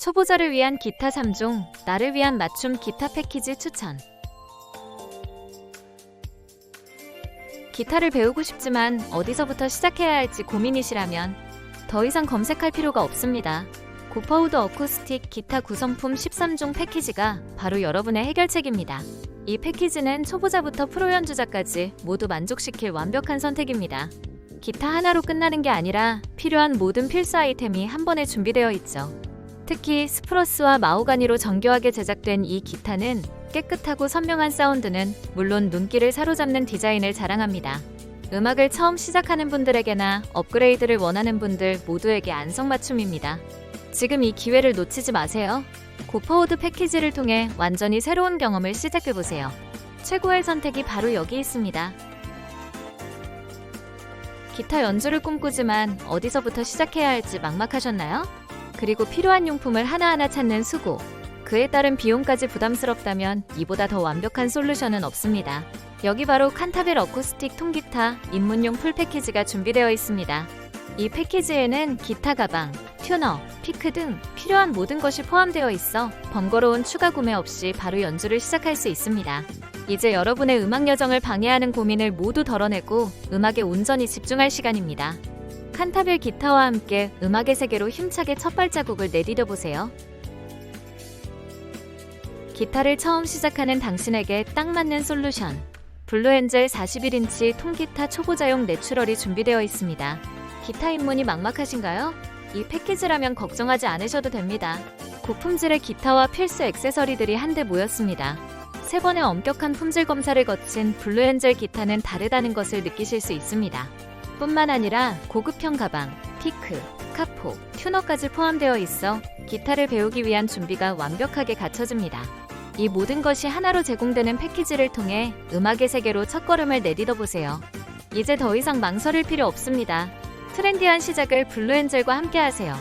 초보자를 위한 기타 3종, 나를 위한 맞춤 기타 패키지 추천. 기타를 배우고 싶지만 어디서부터 시작해야 할지 고민이시라면 더 이상 검색할 필요가 없습니다. 고파우드 어쿠스틱 기타 구성품 13종 패키지가 바로 여러분의 해결책입니다. 이 패키지는 초보자부터 프로 연주자까지 모두 만족시킬 완벽한 선택입니다. 기타 하나로 끝나는 게 아니라 필요한 모든 필수 아이템이 한 번에 준비되어 있죠. 특히 스프러스와 마호가니로 정교하게 제작된 이 기타는 깨끗하고 선명한 사운드는 물론 눈길을 사로잡는 디자인을 자랑합니다. 음악을 처음 시작하는 분들에게나 업그레이드를 원하는 분들 모두에게 안성맞춤입니다. 지금 이 기회를 놓치지 마세요. 고파우드 패키지를 통해 완전히 새로운 경험을 시작해보세요. 최고의 선택이 바로 여기 있습니다. 기타 연주를 꿈꾸지만 어디서부터 시작해야 할지 막막하셨나요? 그리고 필요한 용품을 하나하나 찾는 수고. 그에 따른 비용까지 부담스럽다면 이보다 더 완벽한 솔루션은 없습니다. 여기 바로 칸타벨 어쿠스틱 통기타 입문용 풀 패키지가 준비되어 있습니다. 이 패키지에는 기타 가방, 튜너, 피크 등 필요한 모든 것이 포함되어 있어 번거로운 추가 구매 없이 바로 연주를 시작할 수 있습니다. 이제 여러분의 음악 여정을 방해하는 고민을 모두 덜어내고 음악에 온전히 집중할 시간입니다. 칸타빌 기타와 함께 음악의 세계로 힘차게 첫 발자국을 내디뎌 보세요. 기타를 처음 시작하는 당신에게 딱 맞는 솔루션. 블루엔젤 41인치 통기타 초보자용 내추럴이 준비되어 있습니다. 기타 입문이 막막하신가요? 이 패키지라면 걱정하지 않으셔도 됩니다. 고품질의 기타와 필수 액세서리들이 한데 모였습니다. 세 번의 엄격한 품질 검사를 거친 블루엔젤 기타는 다르다는 것을 느끼실 수 있습니다. 뿐만 아니라 고급형 가방, 피크, 카포, 튜너까지 포함되어 있어 기타를 배우기 위한 준비가 완벽하게 갖춰집니다. 이 모든 것이 하나로 제공되는 패키지를 통해 음악의 세계로 첫걸음을 내딛어 보세요. 이제 더 이상 망설일 필요 없습니다. 트렌디한 시작을 블루엔젤과 함께 하세요.